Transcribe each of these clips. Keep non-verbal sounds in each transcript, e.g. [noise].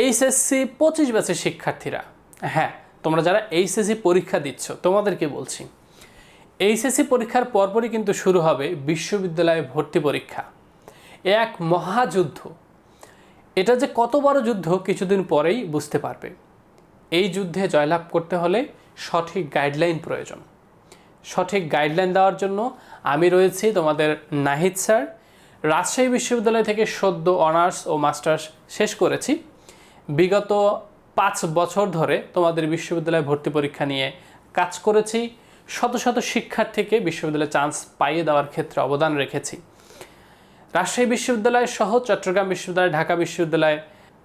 HSC পঁচিশ ব্যাচের শিক্ষার্থীরা। হ্যাঁ তোমরা যারা এইচএসসি পরীক্ষা দিচ্ছ, তোমাদেরকে বলছি, এইচএসসি পরীক্ষার পরপরই কিন্তু শুরু হবে বিশ্ববিদ্যালয়ে ভর্তি পরীক্ষা। এক মহাযুদ্ধ। এটা যে কত বড় যুদ্ধ কিছুদিন পরেই বুঝতে পারবে। এই যুদ্ধে জয়লাভ করতে হলে সঠিক গাইডলাইন প্রয়োজন। সঠিক গাইডলাইন দেওয়ার জন্য আমি রয়েছি তোমাদের নাহিদ স্যার। রাজশাহী বিশ্ববিদ্যালয় থেকে সদ্য অনার্স ও মাস্টার্স শেষ করেছি। বিগত পাঁচ বছর ধরে তোমাদের বিশ্ববিদ্যালয়ে ভর্তি পরীক্ষা নিয়ে কাজ করেছি, শত শত শিক্ষার্থীকে বিশ্ববিদ্যালয়ে চান্স পাইয়ে দেওয়ার ক্ষেত্রে অবদান রেখেছি। রাজশাহী বিশ্ববিদ্যালয় সহ চট্টগ্রাম বিশ্ববিদ্যালয়, ঢাকা বিশ্ববিদ্যালয়,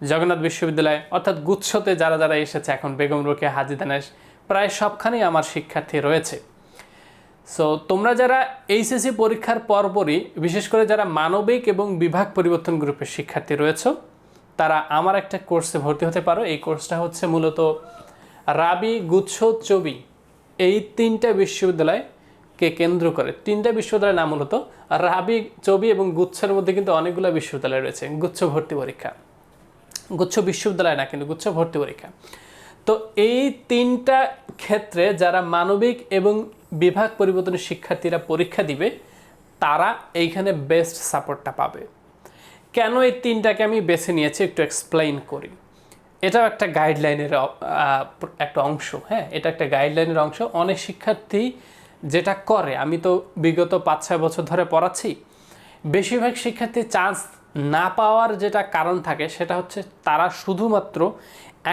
জগন্নাথ বিশ্ববিদ্যালয়, অর্থাৎ গুচ্ছতে যারা যারা এসেছে, এখন বেগম রোকে হাজি দানেশ, প্রায় সবখানেই আমার শিক্ষার্থী রয়েছে। সো তোমরা যারা এইচএসসি পরীক্ষার পরপরই, বিশেষ করে যারা মানবিক এবং বিভাগ পরিবর্তন গ্রুপের শিক্ষার্থী রয়েছে তারা আমার একটা কোর্সে ভর্তি হতে পারো। এই কোর্সটা হচ্ছে মূলত রাবি গুচ্ছ চবি। এই তিনটা বিশ্ববিদ্যালয়কে কেন্দ্র করে। তিনটা বিশ্ববিদ্যালয়ের নাম মূলত রাবি চবি এবং গুচ্ছের মধ্যে কিন্তু অনেকগুলো বিশ্ববিদ্যালয় রয়েছে। গুচ্ছ ভর্তি পরীক্ষা। গুচ্ছ বিশ্ববিদ্যালয় না, কিন্তু গুচ্ছ ভর্তি পরীক্ষা। তো এই তিনটা ক্ষেত্রে যারা মানবিক এবং বিভাগ পরিবর্তনের শিক্ষার্থীরা পরীক্ষা দিবে, তারা এইখানে বেস্ট সাপোর্টটা পাবে। কেন এই তিনটাকে আমি বেছে নিয়েছি একটু এক্সপ্লেইন করি। এটাও একটা গাইডলাইনের একটা অংশ হ্যাঁ? এটা একটা গাইডলাইনের অংশ। অনেক শিক্ষার্থী যেটা করে, আমি তো বিগত পাঁচ ছয় বছর ধরে পড়াচ্ছি, বেশিরভাগ শিক্ষার্থী চান্স না পাওয়ার যেটা কারণ থাকে, সেটা হচ্ছে তারা শুধুমাত্র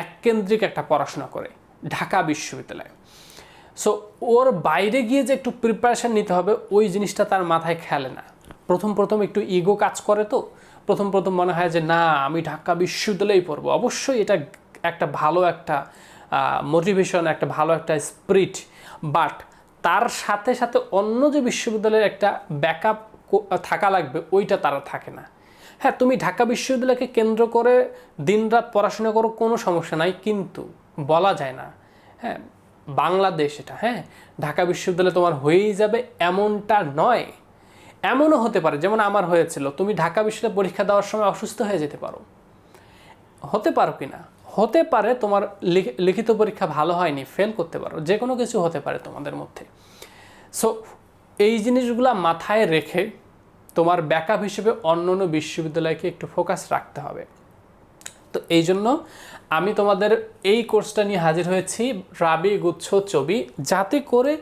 এককেন্দ্রিক একটা পড়াশোনা করে, ঢাকা বিশ্ববিদ্যালয়ে। সো ওর বাইরে গিয়ে যে একটু প্রিপারেশান নিতে হবে, ওই জিনিসটা তার মাথায় খেলে না। প্রথম প্রথম একটু ইগো কাজ করে তো প্রথম প্রথম মনে হয় যে, না, আমি ঢাকা বিশ্ববিদ্যালয়েই পড়ব। অবশ্যই এটা একটা ভালো একটা মোটিভেশন একটা ভালো একটা স্পিরিট বাট তার সাথে সাথে অন্য যে বিশ্ববিদ্যালয়ের একটা ব্যাকআপ থাকা লাগবে, ওইটা তারা থাকে না। হ্যাঁ তুমি ঢাকা বিশ্ববিদ্যালয়কে কেন্দ্র করে দিনরাত পড়াশোনা করো, কোনো সমস্যা নাই, কিন্তু বলা যায় না। হ্যাঁ বাংলাদেশ এটা হ্যাঁ ঢাকা বিশ্ববিদ্যালয় তোমার হয়েই যাবে, এমনটা নয়। এমনও হতে পারে, যেমন আমার হয়েছিল, তুমি ঢাকা বিশ্ববিদ্যালয়ে পরীক্ষা দেওয়ার সময় অসুস্থ হয়ে যেতে পারো। হতে পারো কি না হতে পারে, তোমার লিখিত পরীক্ষা ভালো হয়নি ফেল করতে পারো যে কোনো কিছু হতে পারে তোমাদের মধ্যে। সো এই জিনিসগুলো মাথায় রেখে তোমার ব্যাকআপ হিসেবে অন্য অন্য বিশ্ববিদ্যালয়কে একটু ফোকাস রাখতে হবে। তো এই জন্য আমি তোমাদের এই কোর্সটা নিয়ে হাজির হয়েছি, রাবি গুচ্ছ ছবি, যাতে করে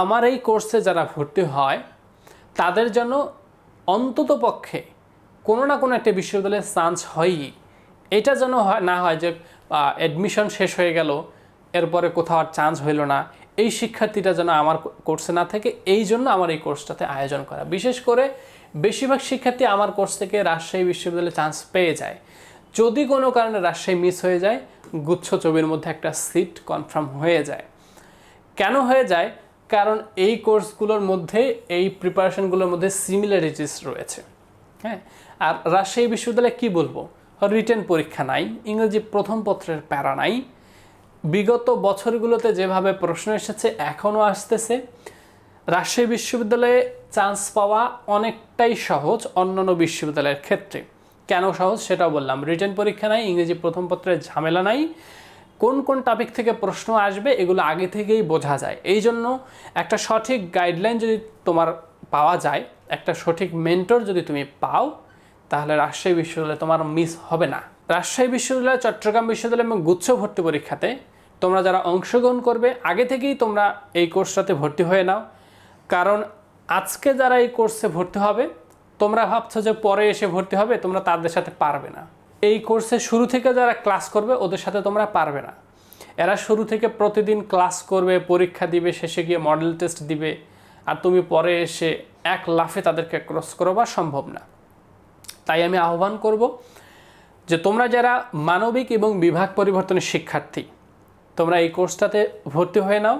আমার এই কোর্সে যারা ভর্তি হয় তাদের যেন অন্তত পক্ষে কোনো না কোনো একটা বিশ্ববিদ্যালয়ে চান্স হয়ই। এটা যেন না হয় যে অ্যাডমিশন শেষ হয়ে গেল, এরপরে কোথাও আর চান্স হইল না, এই শিক্ষার্থীটা যেন আমার কোর্সে না থাকে, এই জন্য আমার এই কোর্সটাতে আয়োজন করা। বিশেষ করে বেশিরভাগ শিক্ষার্থী আমার কোর্স থেকে রাজশাহী বিশ্ববিদ্যালয়ে চান্স পেয়ে যায়। যদি কোনো কারণে রাজশাহী মিস হয়ে যায়, গুচ্ছ ছবির মধ্যে একটা সিট কনফার্ম হয়ে যায়। কেন হয়ে যায়? কারণ এই কোর্সগুলোর মধ্যে, এই প্রিপারেশনগুলোর মধ্যে সিমিলারিটিস রয়েছে। হ্যাঁ? আর রাজশাহী বিশ্ববিদ্যালয়ে কি বলব? রিটেন পরীক্ষা নাই, ইংরেজি প্রথম পত্রের প্যারা নাই। বিগত বছরগুলোতে যেভাবে প্রশ্ন এসেছে, এখনও আসতেছে। রাজশাহী বিশ্ববিদ্যালয়ে চান্স পাওয়া অনেকটাই সহজ অন্যান্য বিশ্ববিদ্যালয়ের ক্ষেত্রে। কেন সহজ সেটাও বললাম। রিটেন পরীক্ষা নাই, ইংরেজি প্রথম পত্রের ঝামেলা নাই। কোন কোন টপিক থেকে প্রশ্ন আসবে এগুলো আগে থেকেই বোঝা যায়। এই জন্য একটা সঠিক গাইডলাইন যদি তোমার পাওয়া যায়, একটা সঠিক মেন্টর যদি তুমি পাও, তাহলে রাজশাহী বিশ্ববিদ্যালয়ে তোমার মিস হবে না। রাজশাহী বিশ্ববিদ্যালয়, চট্টগ্রাম বিশ্ববিদ্যালয় এবং গুচ্ছ ভর্তি পরীক্ষাতে তোমরা যারা অংশগ্রহণ করবে, আগে থেকেই তোমরা এই কোর্সটাতে ভর্তি হয়ে নাও। কারণ আজকে যারা এই কোর্সে ভর্তি হবে, তোমরা ভাবছ যে পরে এসে ভর্তি হবে, তোমরা তাদের সাথে পারবে না। এই কোর্সে শুরু থেকে যারা ক্লাস করবে, ওদের সাথে তোমরা পারবে না। এরা শুরু থেকে প্রতিদিন ক্লাস করবে, পরীক্ষা দিবে, শেষে গিয়ে মডেল টেস্ট দিবে, আর তুমি পরে এসে এক লাফে তাদেরকে ক্রস করবা সম্ভব না। তাই আমি আহ্বান করব যে তোমরা যারা মানবিক এবং বিভাগ পরিবর্তনের শিক্ষার্থী, তোমরা এই কোর্সটাতে ভর্তি হয়ে নাও।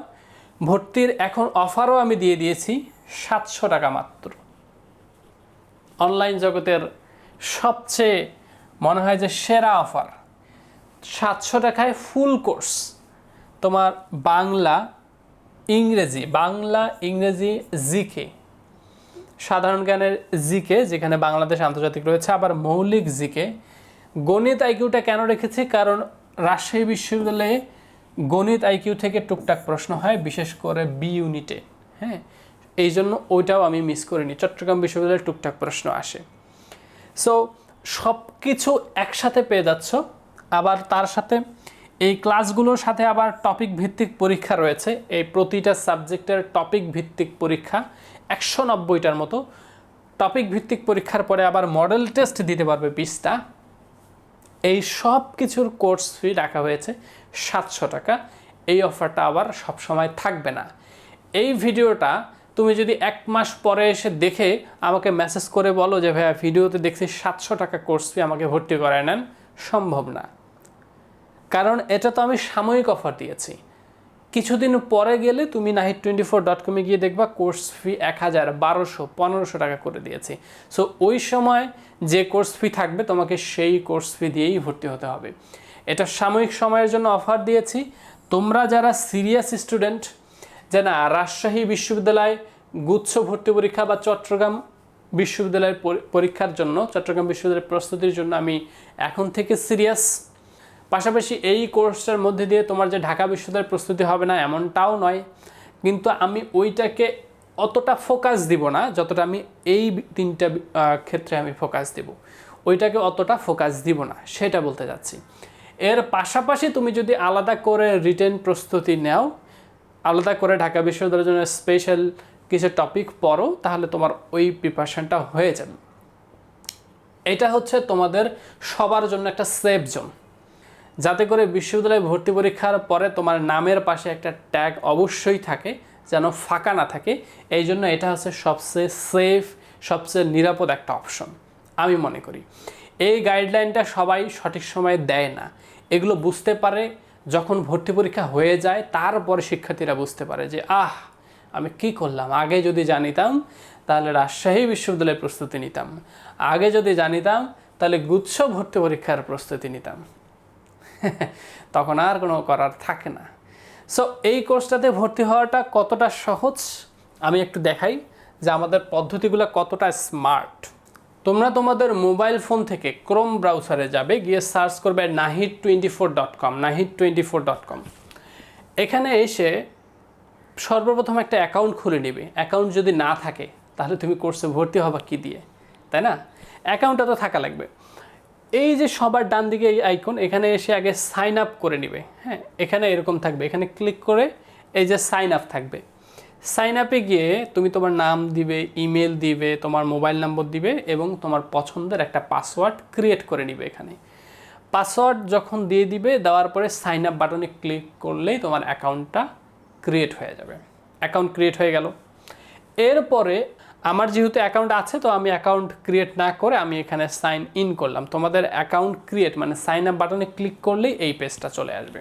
ভর্তির এখন অফারও আমি দিয়ে দিয়েছি সাতশো টাকা মাত্র। অনলাইন জগতের সবচেয়ে মনে হয় যে সেরা অফার। সাতশো টাকায় ফুল কোর্স। তোমার বাংলা, ইংরেজি বাংলা, ইংরেজি জিকে সাধারণ জ্ঞানের জিকে যেখানে বাংলাদেশ আন্তর্জাতিক রয়েছে, আবার মৌলিক জিকে গণিত আইকিউটা কেন রেখেছি? কারণ রাজশাহী বিশ্ববিদ্যালয়ে গণিত আইকিউ থেকে টুকটাক প্রশ্ন হয়, বিশেষ করে বি ইউনিটে। হ্যাঁ এই জন্য ওইটাও আমি মিস করিনি। চট্টগ্রাম বিশ্ববিদ্যালয়ে টুকটাক প্রশ্ন আসে। সো সব কিছু একসাথে পেয়ে যাচ্ছ। আবার তার সাথে এই ক্লাসগুলোর সাথে আবার টপিক ভিত্তিক পরীক্ষা রয়েছে। এই প্রতিটা সাবজেক্টের টপিক ভিত্তিক পরীক্ষা একশো নব্বইটার মতো। টপিক ভিত্তিক পরীক্ষার পরে আবার মডেল টেস্ট দিতে পারবে বিশটা। এই সব কিছুর কোর্স ফি রাখা হয়েছে সাতশো টাকা। এই অফারটা আবার সব সময় থাকবে না। এই ভিডিওটা তুমি যদি এক মাস পরে এসে দেখে আমাকে মেসেজ করে বলো যে, ভাইয়া, ভিডিওতে দেখছি সাতশো টাকা কোর্স ফি আমাকে ভর্তি করায় নেন, সম্ভব না। কারণ এটা তো আমি সাময়িক অফার দিয়েছি। কিছুদিন পরে গেলে তুমি নাহিদ টোয়েন্টি ফোর ডট কমে গিয়ে দেখবা কোর্স ফি এক হাজার, বারোশো, পনেরোশো টাকা করে দিয়েছি। সো ওই সময় যে কোর্স ফি থাকবে তোমাকে সেই কোর্স ফি দিয়েই ভর্তি হতে হবে। এটা সাময়িক সময়ের জন্য অফার দিয়েছি। তোমরা যারা সিরিয়াস স্টুডেন্ট যে না রাজশাহী বিশ্ববিদ্যালয় গুচ্ছ ভর্তি পরীক্ষা বা চট্টগ্রাম বিশ্ববিদ্যালয়ের পরীক্ষার জন্য, চট্টগ্রাম বিশ্ববিদ্যালয়ের প্রস্তুতির জন্য আমি এখন থেকে সিরিয়াস। পাশাপাশি এই কোর্সটার মধ্যে দিয়ে তোমার যে ঢাকা বিশ্ববিদ্যালয়ের প্রস্তুতি হবে না, এমনটাও নয়। কিন্তু আমি ওইটাকে অতটা ফোকাস দিব না, যতটা আমি এই তিনটা ক্ষেত্রে আমি ফোকাস দিব। ওইটাকে অতটা ফোকাস দিব না, সেটা বলতে যাচ্ছি। এর পাশাপাশি তুমি যদি আলাদা করে রিটেন প্রস্তুতি নাও আলাদা করে ঢাকা বিশ্ববিদ্যালয়ের জন্য স্পেশাল কিছু টপিক পড়ো, তাহলে তোমার ওই প্রিপারেশনটা হয়ে যাবে। এটা হচ্ছে তোমাদের সবার জন্য একটা সেফ জোন যাতে করে বিশ্ববিদ্যালয়ে ভর্তি পরীক্ষার পরে তোমার নামের পাশে একটা ট্যাগ অবশ্যই থাকে, যেন ফাঁকা না থাকে। এই জন্য এটা হচ্ছে সবচেয়ে সেফ সবচেয়ে নিরাপদ একটা অপশন আমি মনে করি। এই গাইডলাইনটা সবাই সঠিক সময়ে দেয় না। এগুলো বুঝতে পারে যখন ভর্তি পরীক্ষা হয়ে যায়, তারপরে শিক্ষার্থীরা বুঝতে পারে যে, আহ, আমি কি করলাম? আগে যদি জানিতাম, তাহলে রাজশাহী বিশ্ববিদ্যালয়ের প্রস্তুতি নিতাম। আগে যদি জানিতাম, তাহলে গুচ্ছ ভর্তি পরীক্ষার প্রস্তুতি নিতাম। [laughs] তখন আর কোনো করার থাকে না। সো এই কোর্সটাতে ভর্তি হওয়াটা কতটা সহজ? আমি একটু দেখাই যে আমাদের পদ্ধতিগুলো কতটা স্মার্ট তোমরা তোমাদের মোবাইল ফোন থেকে ক্রোম ব্রাউজারে যাবে, গিয়ে সার্চ করবে Nahid twenty four dot com Nahid twenty four dot com এখানে এসে সর্বপ্রথম একটা অ্যাকাউন্ট খুলে নেবে। অ্যাকাউন্ট যদি না থাকে, তাহলে তুমি কোর্সে ভর্তি হবা কি দিয়ে? তাই না? অ্যাকাউন্টটা তো থাকা লাগবে। এই যে সবার ডান দিকে এই আইকন এখানে এসে আগে সাইন আপ করে নিবে। হ্যাঁ এখানে এরকম থাকবে। এখানে ক্লিক করে এই যে সাইন আপ থাকবে। সাইন আপে গিয়ে তুমি তোমার নাম দিবে ইমেল দিবে, তোমার মোবাইল নম্বর দিবে এবং তোমার পছন্দের একটা পাসওয়ার্ড ক্রিয়েট করে নিবে এখানে। পাসওয়ার্ড যখন দিয়ে দিবে, দেওয়ার পরে সাইন আপ বাটনে ক্লিক করলেই তোমার অ্যাকাউন্টটা ক্রিয়েট হয়ে যাবে। অ্যাকাউন্ট ক্রিয়েট হয়ে গেল। এরপরে আমার যেহেতু অ্যাকাউন্ট আছে, তো আমি অ্যাকাউন্ট ক্রিয়েট না করে আমি এখানে সাইন ইন করলাম। তোমাদের অ্যাকাউন্ট ক্রিয়েট মানে সাইন আপ বাটনে ক্লিক করলেই এই পেজটা চলে আসবে।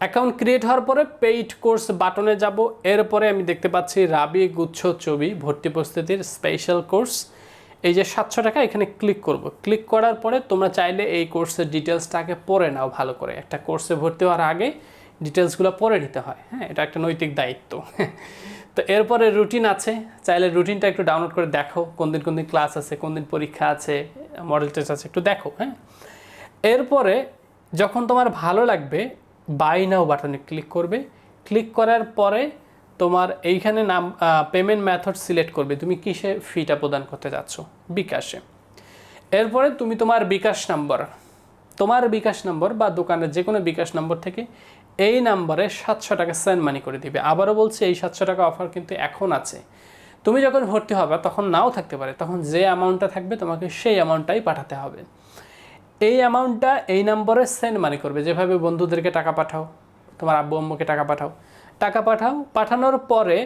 অ্যাকাউন্ট ক্রিয়েট হওয়ার পরে পেইড কোর্স বাটনে যাব। এরপরে আমি দেখতে পাচ্ছি রাবি গুচ্ছ ছবি, ভর্তি প্রস্তুতির স্পেশাল কোর্স এই যে সাতশো টাকা, এখানে ক্লিক করব। ক্লিক করার পরে তোমরা চাইলে এই কোর্সের ডিটেলসটাকে পড়ে নাও ভালো করে। একটা কোর্সে ভর্তি হওয়ার আগে ডিটেলসগুলো পড়ে নিতে হয়। হ্যাঁ এটা একটা নৈতিক দায়িত্ব। [laughs] তো এরপরে রুটিন আছে। চাইলে রুটিনটা একটু ডাউনলোড করে দেখো। কোন দিন কোন দিন ক্লাস আছে, কোন দিন পরীক্ষা আছে মডেল টেস্ট আছে, একটু দেখো। হ্যাঁ এরপরে যখন তোমার ভালো লাগবে বাই নাও বাটনে ক্লিক করবে। ক্লিক করার পরে তোমার এইখানে নাম পেমেন্ট মেথড সিলেক্ট করবে। তুমি কিসে ফিটা প্রদান করতে যাচ্ছ? বিকাশে। এরপরে তুমি তোমার বিকাশ নাম্বার তোমার বিকাশ নম্বর বা দোকানের যে কোনো বিকাশ নম্বর থেকে এই নাম্বারে সাতশো টাকা সেন্ড মানি করে দিবে। আবারও বলছি, এই সাতশো টাকা অফার কিন্তু এখন আছে। তুমি যখন ভর্তি হবে, তখন নাও থাকতে পারে। তখন যে অ্যামাউন্টটা থাকবে, তোমাকে সেই অ্যামাউন্টটাই পাঠাতে হবে। এই অ্যামাউন্টটা এই নম্বরে সেন্ড মানি করবে। যেভাবে বন্ধুদেরকে টাকা পাঠাও, তোমার আব্বু আম্মুকে টাকা পাঠাও। টাকা পাঠাও, পাঠানোর পরে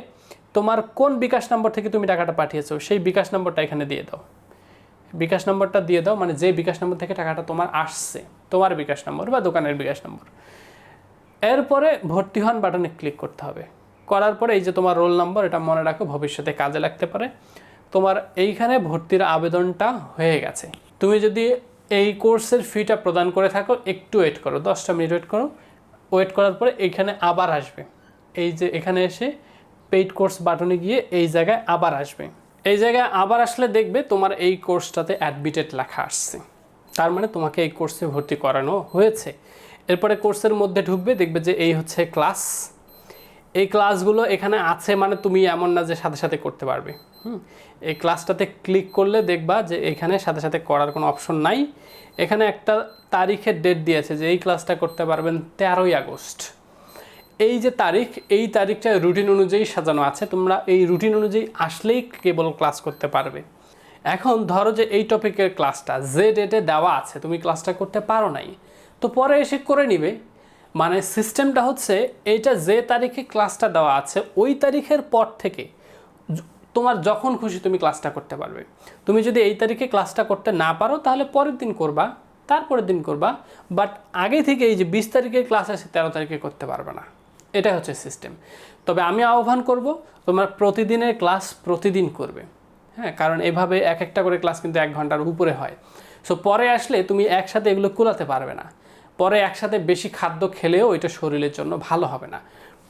তোমার কোন বিকাশ নম্বর থেকে তুমি টাকাটা পাঠিয়েছো, সেই বিকাশ নম্বরটা এখানে দিয়ে দাও। বিকাশ নম্বরটা দিয়ে দাও মানে যে বিকাশ নম্বর থেকে টাকাটা তোমার আসছে, তোমার বিকাশ নম্বর বা দোকানের বিকাশ নম্বর এরপরে ভর্তি হন বাটনে ক্লিক করতে হবে। করার পরে এই যে তোমার রোল নম্বর এটা মনে রাখো, ভবিষ্যতে কাজে লাগতে পারে। তোমার এইখানে ভর্তির আবেদনটা হয়ে গেছে। তুমি যদি এই কোর্সের ফিটা প্রদান করে থাকো, একটু ওয়েট করো, দশটা মিনিট ওয়েট করো। ওয়েট করার পরে এইখানে আবার আসবে। এই যে এখানে এসে পেইড কোর্স বাটনে গিয়ে এই জায়গায় আবার আসবে। এই জায়গায় আবার আসলে দেখবে তোমার এই কোর্সটাতে অ্যাডমিটেড লেখা আসছে। তার মানে তোমাকে এই কোর্সে ভর্তি করানো হয়েছে। এরপরে কোর্সের মধ্যে ঢুকবে, দেখবে যে এই হচ্ছে ক্লাস এই ক্লাসগুলো এখানে আছে মানে তুমি এমন না যে সাথে সাথে করতে পারবে। হুম? এই ক্লাসটাতে ক্লিক করলে দেখবা যে এখানে সাথে সাথে করার কোনো অপশন নাই। এখানে একটা তারিখের ডেট দিয়েছে যে এই ক্লাসটা করতে পারবেন তেরোই আগস্ট। এই যে তারিখ, এই তারিখটা রুটিন অনুযায়ী সাজানো আছে। তোমরা এই রুটিন অনুযায়ী আসলেই কেবল ক্লাস করতে পারবে। এখন ধরো যে এই টপিকের ক্লাসটা যে ডেটে দেওয়া আছে, তুমি ক্লাসটা করতে পারো নাই। তো পরে এসে করে নিবে। মানে সিস্টেমটা হচ্ছে এইটা যে তারিখে ক্লাসটা দেওয়া আছে, ওই তারিখের পর থেকে তোমার যখন খুশি তুমি ক্লাসটা করতে পারবে। তুমি যদি এই তারিখে ক্লাসটা করতে না পারো, তাহলে পরের দিন করবা, তারপরের দিন করবা বাট আগে থেকে এই যে বিশ তারিখের ক্লাস আছে তেরো তারিখে করতে পারবে না। এটা হচ্ছে সিস্টেম তবে আমি আহ্বান করব, তোমার প্রতিদিনের ক্লাস প্রতিদিন করবে। হ্যাঁ কারণ এভাবে এক একটা করে ক্লাস কিন্তু এক ঘণ্টার উপরে হয়। সো পরে আসলে তুমি একসাথে এগুলো কুলাতে পারবে না। পরে একসাথে বেশি খাদ্য খেলেও এটা শরীরের জন্য ভালো হবে না।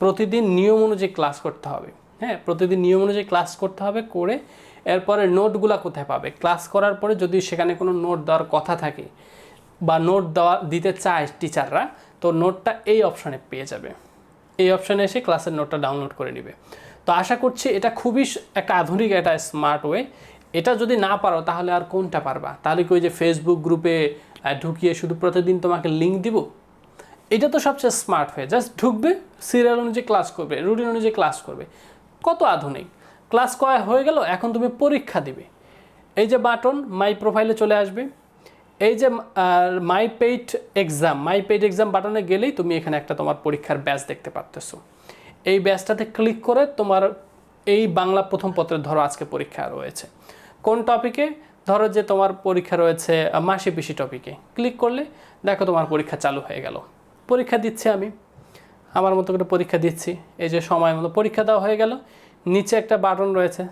প্রতিদিন নিয়ম অনুযায়ী ক্লাস করতে হবে। হ্যাঁ প্রতিদিন নিয়ম অনুযায়ী ক্লাস করতে হবে করে এরপরে নোটগুলা কোথায় পাবে? ক্লাস করার পরে যদি সেখানে কোনো নোট দেওয়ার কথা থাকে বা নোট দেওয়া, দিতে চায় টিচাররা তো নোটটা এই অপশানে পেয়ে যাবে। এই অপশানে এসে ক্লাসের নোটটা ডাউনলোড করে নেবে। তো আশা করছি এটা খুবই একটা আধুনিক, একটা স্মার্ট ওয়ে এটা যদি না পারো তাহলে আর কোনটা পারবা? তাহলে কি ওই যে ফেসবুক গ্রুপে ঢুকিয়ে শুধু প্রতিদিন তোমাকে লিঙ্ক দিব, এটা তো সবচেয়ে স্মার্ট হয়ে জাস্ট ঢুকবে সিরিয়াল অনুযায়ী ক্লাস করবে রুটিন অনুযায়ী ক্লাস করবে। কত আধুনিক। ক্লাস করা হয়ে গেল, এখন তুমি পরীক্ষা দিবে। এই যে বাটন মাই প্রোফাইলে চলে আসবে। এই যে my paid exam my paid exam বাটনে গেলেই তুমি এখানে একটা তোমার পরীক্ষার ব্যাচ দেখতে পারতেছো। এই ব্যাচটাতে ক্লিক করে তোমার এই বাংলা প্রথম পত্রে ধরো আজকে পরীক্ষা রয়েছে। কোন টপিকে ধরো যে তোমার পরীক্ষা রয়েছে মাসি পিসি টপিকে ক্লিক করলে দেখো তোমার পরীক্ষা চালু হয়ে গেল। পরীক্ষা দিচ্ছি আমি। আমার মতো করে পরীক্ষা দিচ্ছি। এই যে সময় মতো পরীক্ষা দেওয়া হয়ে গেল। নিচে একটা বাটন রয়েছে।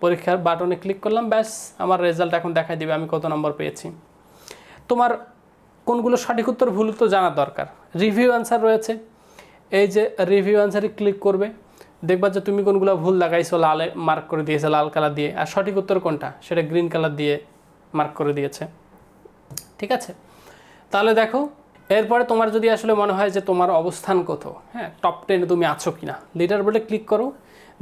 পরীক্ষার বাটনে ক্লিক করলাম, ব্যাস, আমার রেজাল্ট এখন দেখাই দিবে আমি কত নম্বর পেয়েছি। তোমার কোনগুলো সঠিক উত্তর ভুল উত্তর জানার দরকার। রিভিউ অ্যান্সার রয়েছে। এই যে রিভিউ অ্যান্সারে ক্লিক করবে। দেখবা যে তুমি কোনগুলো ভুল লাগাইছো, লালে মার্ক করে দিয়েছে, লাল কালার দিয়ে। আর সঠিক উত্তর কোনটা? সেটা গ্রিন কালার দিয়ে মার্ক করে দিয়েছে। ঠিক আছে? তাহলে দেখো, এরপরে তোমার যদি আসলে মনে হয় যে তোমার অবস্থান কত হ্যাঁ টপ টেনে তুমি আছো কিনা লিডার বোর্ডে ক্লিক করো।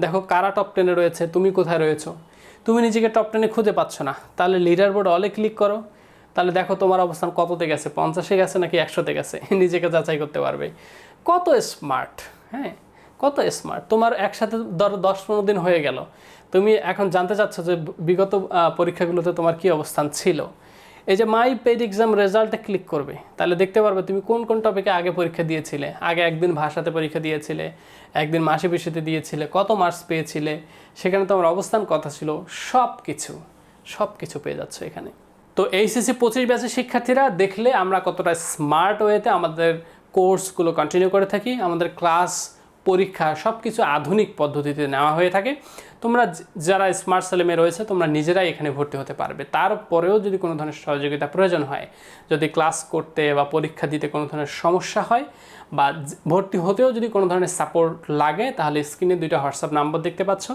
দেখো, কারা টপ টেনে রয়েছে, তুমি কোথায় রয়েছো? তুমি নিজেকে টপ টেনে খুঁজে পাচ্ছ না, তাহলে লিডার বোর্ড অলে ক্লিক করো। তাহলে দেখো, তোমার অবস্থান কততে গেছে, পঞ্চাশে গেছে নাকি একশোতে গেছে? [laughs] নিজেকে যাচাই করতে পারবে। কত স্মার্ট হ্যাঁ? কত স্মার্ট তোমার একসাথে ধরো দশ পনেরো দিন হয়ে গেল। তুমি এখন জানতে চাচ্ছ যে বিগত পরীক্ষাগুলোতে তোমার কি অবস্থান ছিল? এই যে মাই পেড এক্সাম রেজাল্টে ক্লিক করবে, তাহলে দেখতে পারবে তুমি কোন কোন টপিকে আগে পরীক্ষা দিয়েছিলে। আগে একদিন ভাষাতে পরীক্ষা দিয়েছিলে, একদিন মাসে পিসিতে দিয়েছিলে, কত মার্কস পেয়েছিলে, সেখানে তোমার অবস্থান কথা ছিল সব কিছু সব কিছু পেয়ে যাচ্ছ এখানে। তো এইচএসসি পঁচিশ ব্যাচের শিক্ষার্থীরা দেখলে আমরা কতটা স্মার্ট ওয়েতে আমাদের কোর্সগুলো কন্টিনিউ করে থাকি, আমাদের ক্লাস পরীক্ষা সব কিছু আধুনিক পদ্ধতিতে নেওয়া হয়ে থাকে। তোমরা যারা স্মার্ট সেলেমে রয়েছে, তোমরা নিজেরাই এখানে ভর্তি হতে পারবে। তারপরেও যদি কোনো ধরনের সহযোগিতা প্রয়োজন হয়, যদি ক্লাস করতে বা পরীক্ষা দিতে কোনো ধরনের সমস্যা হয় বা ভর্তি হতেও যদি কোনো ধরনের সাপোর্ট লাগে, তাহলে স্ক্রিনে দুইটা হোয়াটসঅ্যাপ নাম্বার দেখতে পাচ্ছ।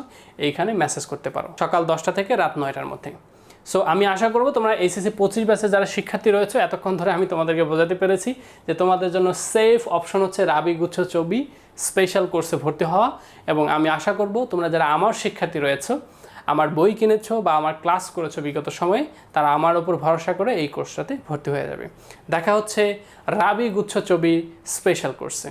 এইখানে মেসেজ করতে পারো। সকাল দশটা থেকে রাত নয়টার মধ্যে। সো আমি আশা করব তোমরা এইচএসসি পঁচিশ ব্যাচে যারা শিক্ষার্থী রয়েছে, এতক্ষণ ধরে আমি তোমাদেরকে বোঝাতে পেরেছি যে তোমাদের জন্য সেফ অপশন হচ্ছে রাবি গুচ্ছ ছবি স্পেশাল কোর্সে ভর্তি হওয়া। এবং আমি আশা করব তোমরা যারা আমার শিক্ষার্থী রয়েছে, আমার বই কিনেছো বা আমার ক্লাস করেছ বিগত সময়ে, তারা আমার ওপর ভরসা করে এই কোর্সটাতে ভর্তি হয়ে যাবে। দেখা হচ্ছে রাবি গুচ্ছ ছবি স্পেশাল কোর্সে